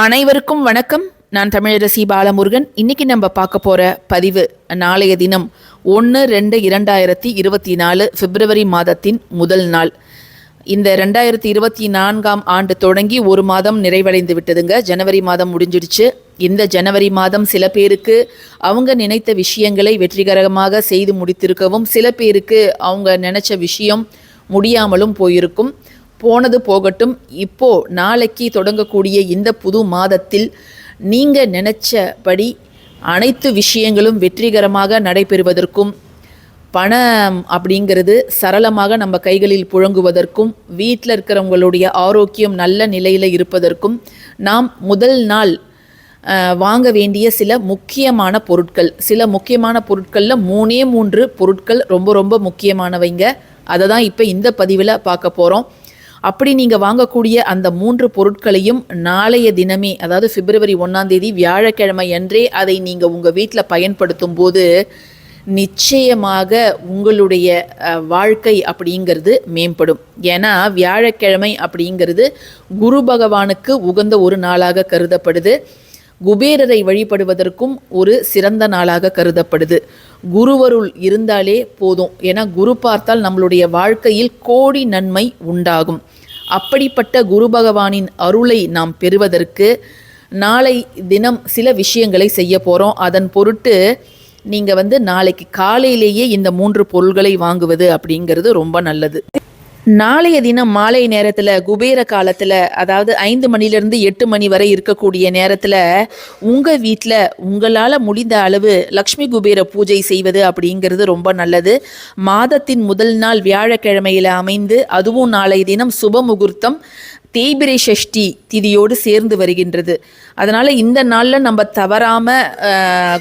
அனைவருக்கும் வணக்கம். நான் தமிழரசி பாலமுருகன். இன்னைக்கு நம்ம பார்க்க போகிற பதிவு நாளைய தினம் ஒன்று ரெண்டு இரண்டாயிரத்தி இருபத்தி நாலு பிப்ரவரி மாதத்தின் முதல் நாள். இந்த ரெண்டாயிரத்தி இருபத்தி நான்காம் ஆண்டு தொடங்கி ஒரு மாதம் நிறைவடைந்து விட்டதுங்க. ஜனவரி மாதம் முடிஞ்சிடுச்சு. இந்த ஜனவரி மாதம் சில பேருக்கு அவங்க நினைத்த விஷயங்களை வெற்றிகரமாக செய்து முடித்திருக்கவும் சில பேருக்கு அவங்க நினைச்ச விஷயம் முடியாமலும் போயிருக்கும். போனது போகட்டும். இப்போ நாளைக்கு தொடங்கக்கூடிய இந்த புது மாதத்தில் நீங்கள் நினைச்சபடி அனைத்து விஷயங்களும் வெற்றிகரமாக நடைபெறுவதற்கும் பணம் அப்படிங்கிறது சரளமாக நம்ம கைகளில் புழங்குவதற்கும் வீட்டில் இருக்கிறவங்களுடைய ஆரோக்கியம் நல்ல நிலையில் இருப்பதற்கும் நாம் முதல் நாள் வாங்க வேண்டிய சில முக்கியமான பொருட்கள். சில முக்கியமான பொருட்களில் மூணே மூன்று பொருட்கள் ரொம்ப ரொம்ப முக்கியமானவைங்க. அதை தான் இப்போ இந்த பதிவில் பார்க்க போகிறோம் அப்படி நீங்கள் வாங்கக்கூடிய அந்த மூன்று பொருட்களையும் நாளைய தினமே அதாவது பிப்ரவரி ஒன்றாம் தேதி வியாழக்கிழமை அன்றே அதை நீங்கள் உங்கள் வீட்டில் பயன்படுத்தும் போது நிச்சயமாக உங்களுடைய வாழ்க்கை அப்படிங்கிறது மேம்படும். ஏன்னா வியாழக்கிழமை அப்படிங்கிறது குரு பகவானுக்கு உகந்த ஒரு நாளாக கருதப்படுது. குபேரரை வழிபடுவதற்கும் ஒரு சிறந்த நாளாக கருதப்படுது. குருவருள் இருந்தாலே போதும். ஏன்னா குரு பார்த்தால் நம்மளுடைய வாழ்க்கையில் கோடி நன்மை உண்டாகும். அப்படிப்பட்ட குரு பகவானின் அருளை நாம் பெறுவதற்கு நாளை தினம் சில விஷயங்களை செய்ய போகிறோம் அதன் பொருட்டு நீங்கள் வந்து நாளைக்கு காலையிலேயே இந்த மூன்று பொருள்களை வாங்குவது அப்படிங்கிறது ரொம்ப நல்லது. நாளைய தினம் மாலை நேரத்தில் குபேர காலத்தில் அதாவது ஐந்து மணிலேருந்து எட்டு மணி வரை இருக்கக்கூடிய நேரத்தில் உங்கள் வீட்டில் உங்களால் முடிந்த அளவு லக்ஷ்மி குபேர பூஜை செய்வது அப்படிங்கிறது ரொம்ப நல்லது. மாதத்தின் முதல் நாள் வியாழக்கிழமையில் அமைந்து அதுவும் நாளைய தினம் சுப முகூர்த்தம். தேய்பிரை சஷ்டி திதியோடு சேர்ந்து வருகின்றது. அதனால் இந்த நாளில் நம்ம தவறாமல்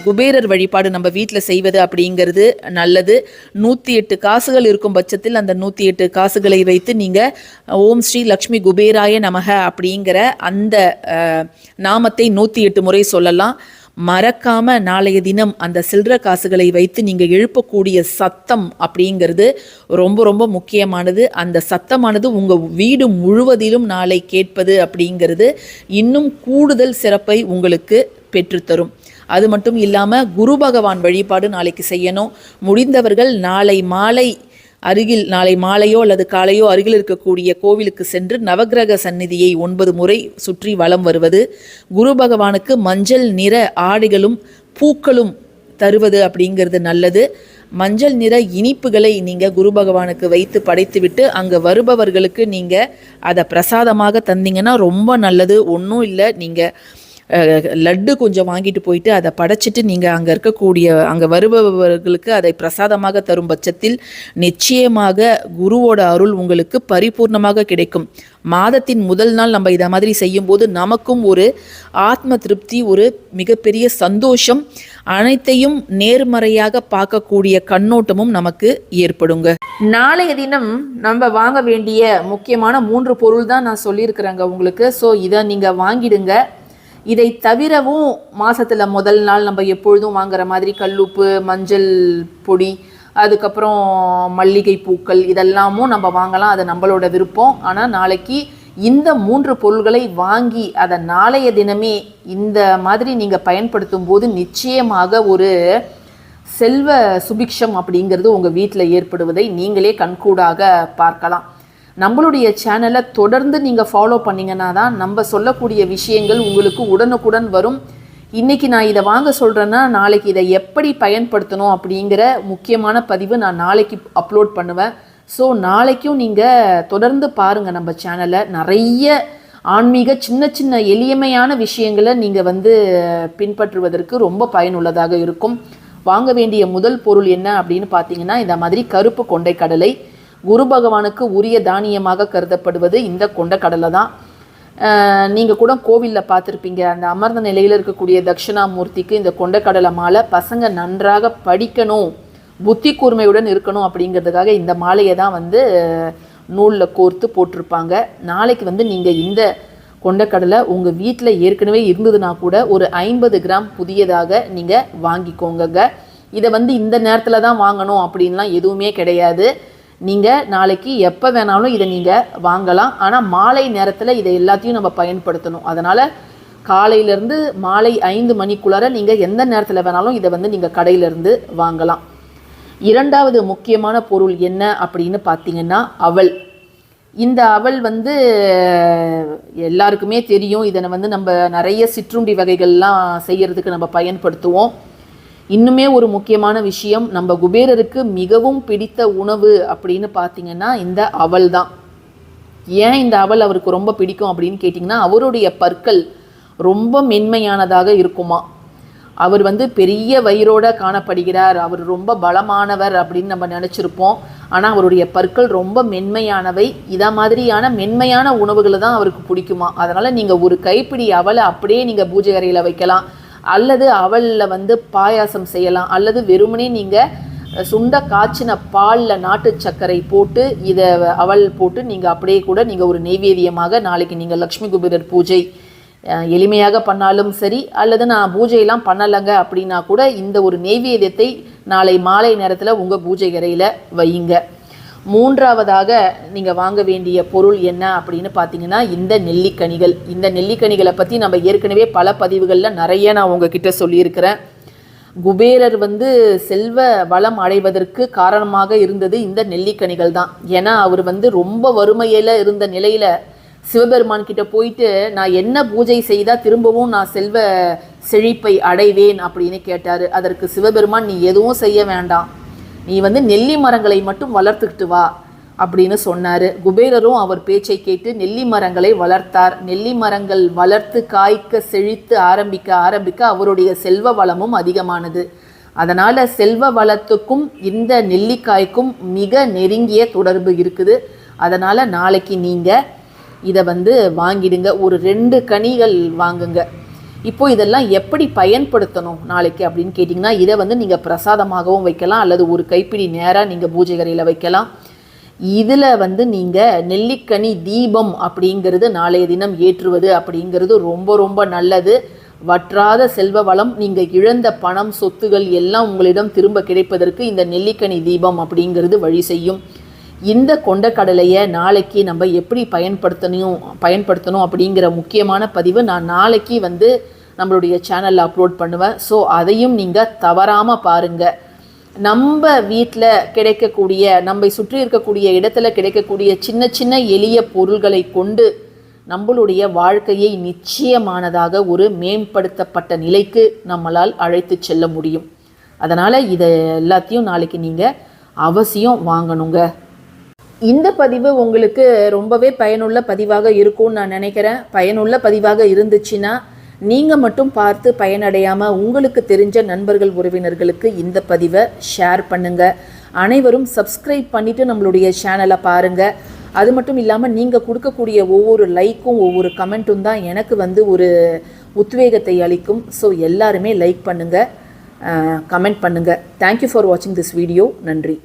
குபேரர் வழிபாடு நம்ம வீட்டில் செய்வது அப்படிங்கிறது நல்லது. நூற்றி எட்டு காசுகள் இருக்கும் பட்சத்தில் அந்த நூற்றி எட்டு காசுகளை வைத்து நீங்கள் ஓம் ஸ்ரீ லக்ஷ்மி குபேராய நமக அப்படிங்கிற அந்த நாமத்தை நூற்றி எட்டு முறை சொல்லலாம். மறக்காம நாளைய தினம் அந்த சில்லற காசுகளை வைத்து நீங்க எழுப்பக்கூடிய சத்தம் அப்படிங்கிறது ரொம்ப ரொம்ப முக்கியமானது. அந்த சத்தமானது உங்க வீடு முழுவதிலும் நாளை கேட்பது அப்படிங்கிறது இன்னும் கூடுதல் சிறப்பை உங்களுக்கு பெற்றுத்தரும். அது மட்டும் இல்லாமல் குரு பகவான் வழிபாடு நாளைக்கு செய்யணும். முடிந்தவர்கள் நாளை மாலை அருகில் நாளை மாலையோ அல்லது காலையோ அருகில் இருக்கக்கூடிய கோவிலுக்கு சென்று நவக்கிரக சந்நிதியை ஒன்பது முறை சுற்றி வலம் வருவது குரு பகவானுக்கு மஞ்சள் நிற ஆடைகளும் பூக்களும் தருவது அப்படிங்கிறது நல்லது. மஞ்சள் நிற இனிப்புகளை நீங்கள் குரு பகவானுக்கு வைத்து படைத்துவிட்டு அங்கே வருபவர்களுக்கு நீங்கள் அதை பிரசாதமாக தந்தீங்கன்னா ரொம்ப நல்லது. ஒன்றும் இல்லை நீங்கள் லட்டு கொஞ்சம் வாங்கிட்டு போயிட்டு அதை படைச்சிட்டு நீங்கள் அங்கே இருக்கக்கூடிய அங்கே வருபவர்களுக்கு அதை பிரசாதமாக தரும் பட்சத்தில் நிச்சயமாக குருவோட அருள் உங்களுக்கு பரிபூர்ணமாக கிடைக்கும். மாதத்தின் முதல் நாள் நம்ம இதை மாதிரி செய்யும்போது நமக்கும் ஒரு ஆத்ம திருப்தி ஒரு மிகப்பெரிய சந்தோஷம் அனைத்தையும் நேர்மறையாக பார்க்கக்கூடிய கண்ணோட்டமும் நமக்கு ஏற்படுங்க. நாளைய தினம் நம்ம வாங்க வேண்டிய முக்கியமான மூன்று பொருள் தான் நான் சொல்லியிருக்கிறேங்க உங்களுக்கு. ஸோ இதை நீங்கள் வாங்கிடுங்க. இதை தவிரவும் மாதத்தில் முதல் நாள் நம்ம எப்பொழுதும் வாங்குற மாதிரி கல்லுப்பு மஞ்சள் பொடி அதுக்கப்புறம் மல்லிகை பூக்கள் இதெல்லாமும் நம்ம வாங்கலாம். அது நம்மளோட விருப்பம். ஆனால் நாளைக்கு இந்த மூன்று பொருள்களை வாங்கி அதை நாளைய தினமே இந்த மாதிரி நீங்கள் பயன்படுத்தும் போது நிச்சயமாக ஒரு செல்வ சுபிக்ஷம் அப்படிங்கிறது உங்கள் வீட்டில் ஏற்படுவதை நீங்களே கண்கூடாக பார்க்கலாம். நம்மளுடைய சேனலை தொடர்ந்து நீங்கள் ஃபாலோ பண்ணீங்கன்னா தான் நம்ம சொல்லக்கூடிய விஷயங்கள் உங்களுக்கு உடனுக்குடன் வரும். இன்றைக்கி நான் இதை வாங்க சொல்கிறேன்னா நாளைக்கு இதை எப்படி பயன்படுத்தணும் அப்படிங்கிற முக்கியமான பதிவு நான் நாளைக்கு அப்லோட் பண்ணுவேன். ஸோ நாளைக்கும் நீங்கள் தொடர்ந்து பாருங்கள் நம்ம சேனலை நிறைய ஆன்மீக சின்ன சின்ன எளிமையான விஷயங்களை நீங்கள் வந்து பின்பற்றுவதற்கு ரொம்ப பயனுள்ளதாக இருக்கும். வாங்க வேண்டிய முதல் பொருள் என்ன அப்படின்னு பார்த்தீங்கன்னா இந்த மாதிரி கருப்பு கொண்டை கடலை. குரு பகவானுக்கு உரிய தானியமாக கருதப்படுவது இந்த கொண்டக்கடலை தான் நீங்கள் கூட கோவிலில் பார்த்துருப்பீங்க. அந்த அமர்ந்த நிலையில் இருக்கக்கூடிய தட்சிணாமூர்த்திக்கு இந்த கொண்டக்கடலை மாலை பசங்க நன்றாக படிக்கணும் புத்தி கூர்மையுடன் இருக்கணும் அப்படிங்கிறதுக்காக இந்த மாலையை தான் வந்து நூலில் கோர்த்து போட்டிருப்பாங்க. நாளைக்கு வந்து நீங்கள் இந்த கொண்டக்கடலை உங்கள் வீட்டில் ஏற்கனவே இருந்ததுன்னா கூட ஒரு ஐம்பது கிராம் புதியதாக நீங்கள் வாங்கிக்கோங்கங்க. இதை வந்து இந்த நேரத்தில் தான் வாங்கணும் அப்படின்லாம் எதுவுமே கிடையாது. நீங்கள் நாளைக்கு எப்போ வேணாலும் இதை நீங்கள் வாங்கலாம். ஆனால் மாலை நேரத்தில் இதை எல்லாத்தையும் நம்ம பயன்படுத்தணும். அதனால் காலையிலேருந்து மாலை ஐந்து மணிக்குள்ளார நீங்கள் எந்த நேரத்தில் வேணாலும் இதை வந்து நீங்கள் கடையிலேருந்து வாங்கலாம். இரண்டாவது முக்கியமான பொருள் என்ன அப்படின்னு பார்த்தீங்கன்னா அவல். இந்த அவல் வந்து எல்லாருக்குமே தெரியும். இதனை வந்து நம்ம நிறைய சிற்றுண்டி வகைகள்லாம் செய்கிறதுக்கு நம்ம பயன்படுத்துவோம். இன்னுமே ஒரு முக்கியமான விஷயம் நம்ம குபேரருக்கு மிகவும் பிடித்த உணவு அப்படின்னு பார்த்தீங்கன்னா இந்த அவல் தான். ஏன் இந்த அவல் அவருக்கு ரொம்ப பிடிக்கும் அப்படின்னு கேட்டிங்கன்னா அவருடைய பற்கள் ரொம்ப மென்மையானதாக இருக்குமா. அவர் வந்து பெரிய வயிறோட காணப்படுகிறார் அவர் ரொம்ப பலமானவர் அப்படின்னு நம்ம நினச்சிருப்போம். ஆனால் அவருடைய பற்கள் ரொம்ப மென்மையானவை. இதை மாதிரியான மென்மையான உணவுகளை தான் அவருக்கு பிடிக்குமா. அதனால் நீங்கள் ஒரு கைப்பிடி அவலை அப்படியே நீங்கள் பூஜை அறையில் வைக்கலாம். அல்லது அவலில் வந்து பாயாசம் செய்யலாம். அல்லது வெறுமனே நீங்கள் சுண்ட காய்ச்சின பாலில் நாட்டு சர்க்கரை போட்டு இதை அவல் போட்டு நீங்கள் அப்படியே கூட நீங்கள் ஒரு நெய்வேதியமாக நாளைக்கு நீங்கள் லக்ஷ்மி குபேரர் பூஜை எளிமையாக பண்ணாலும் சரி அல்லது நான் பூஜையெல்லாம் பண்ணலைங்க அப்படின்னா கூட இந்த ஒரு நெய்வேதியத்தை நாளை மாலை நேரத்தில் உங்கள் பூஜை அறையில் வையுங்க. மூன்றாவதாக நீங்கள் வாங்க வேண்டிய பொருள் என்ன அப்படின்னு பார்த்தீங்கன்னா இந்த நெல்லிக்கனிகள். இந்த நெல்லிக்கனிகளை பற்றி நம்ம ஏற்கனவே பல பதிவுகளில் நிறைய நான் உங்ககிட்ட சொல்லியிருக்கிறேன். குபேரர் வந்து செல்வ வளம் அடைவதற்கு காரணமாக இருந்தது இந்த நெல்லிக்கனிகள் தான். ஏன்னா அவர் வந்து ரொம்ப வறுமையில் இருந்த நிலையில் சிவபெருமான் கிட்ட போயிட்டு நான் என்ன பூஜை செய்தால் திரும்பவும் நான் செல்வ செழிப்பை அடைவேன் அப்படின்னு கேட்டார். அதற்கு சிவபெருமான் நீ எதுவும் செய்ய வேண்டாம். நீ வந்து நெல்லி மரங்களை மட்டும் வளர்த்துக்கிட்டு வா அப்படின்னு சொன்னார். குபேரரும் அவர் பேச்சை கேட்டு நெல்லி மரங்களை வளர்த்தார். நெல்லி மரங்கள் வளர்த்து காய்க்க செழித்து ஆரம்பிக்க ஆரம்பிக்க அவருடைய செல்வ வளமும் அதிகமானது. அதனால் செல்வ வளத்துக்கும் இந்த நெல்லிக்காய்க்கும் மிக நெருங்கிய தொடர்பு இருக்குது. அதனால் நாளைக்கு நீங்கள் இதை வந்து வாங்கிடுங்க. ஒரு ரெண்டு கனிகள் வாங்குங்க. இப்போ இதெல்லாம் எப்படி பயன்படுத்தணும் நாளைக்கு அப்படின்னு கேட்டிங்கன்னா இதை வந்து நீங்கள் பிரசாதமாகவும் வைக்கலாம் அல்லது ஒரு கைப்பிடி நேராக நீங்கள் பூஜை கரையில் வைக்கலாம். இதில் வந்து நீங்கள் நெல்லிக்கனி தீபம் அப்படிங்கிறது நாளைய தினம் ஏற்றுவது அப்படிங்கிறது ரொம்ப ரொம்ப நல்லது. வற்றாத செல்வ வளம் நீங்கள் இழந்த பணம் சொத்துகள் எல்லாம் உங்களிடம் திரும்ப கிடைப்பதற்கு இந்த நெல்லிக்கனி தீபம் அப்படிங்கிறது வழி செய்யும். இந்த கொண்டக்கடலையை நாளைக்கு நம்ம எப்படி பயன்படுத்தணும் பயன்படுத்தணும் அப்படிங்கிற முக்கியமான பதிவு நான் நாளைக்கு வந்து நம்மளுடைய சேனலில் அப்லோட் பண்ணுவேன். ஸோ அதையும் நீங்கள் தவறாமல் பாருங்கள் நம்ம வீட்டில் கிடைக்கக்கூடிய நம்மை சுற்றி இருக்கக்கூடிய இடத்துல கிடைக்கக்கூடிய சின்ன சின்ன எளிய பொருள்களை கொண்டு நம்மளுடைய வாழ்க்கையை நிச்சயமானதாக ஒரு மேம்படுத்தப்பட்ட நிலைக்கு நம்மளால் அழைத்து செல்ல முடியும். அதனால் இதை எல்லாத்தையும் நாளைக்கு நீங்கள் அவசியம் வாங்கணுங்க. இந்த பதிவு உங்களுக்கு ரொம்பவே பயனுள்ள பதிவாக இருக்கும்னு நான் நினைக்கிறேன். பயனுள்ள பதிவாக இருந்துச்சுன்னா நீங்கள் மட்டும் பார்த்து பயனடையாமல் உங்களுக்கு தெரிஞ்ச நண்பர்கள் உறவினர்களுக்கு இந்த பதிவை ஷேர் பண்ணுங்கள் அனைவரும் சப்ஸ்கிரைப் பண்ணிவிட்டு நம்மளுடைய சேனலை பாருங்கள் அது மட்டும் இல்லாமல் நீங்கள் கொடுக்கக்கூடிய ஒவ்வொரு லைக்கும் ஒவ்வொரு கமெண்ட்டும் தான் எனக்கு வந்து ஒரு உத்வேகத்தை அளிக்கும். ஸோ எல்லாருமே லைக் பண்ணுங்கள் கமெண்ட் பண்ணுங்கள் தேங்க்யூ ஃபார் வாட்சிங் திஸ் வீடியோ நன்றி.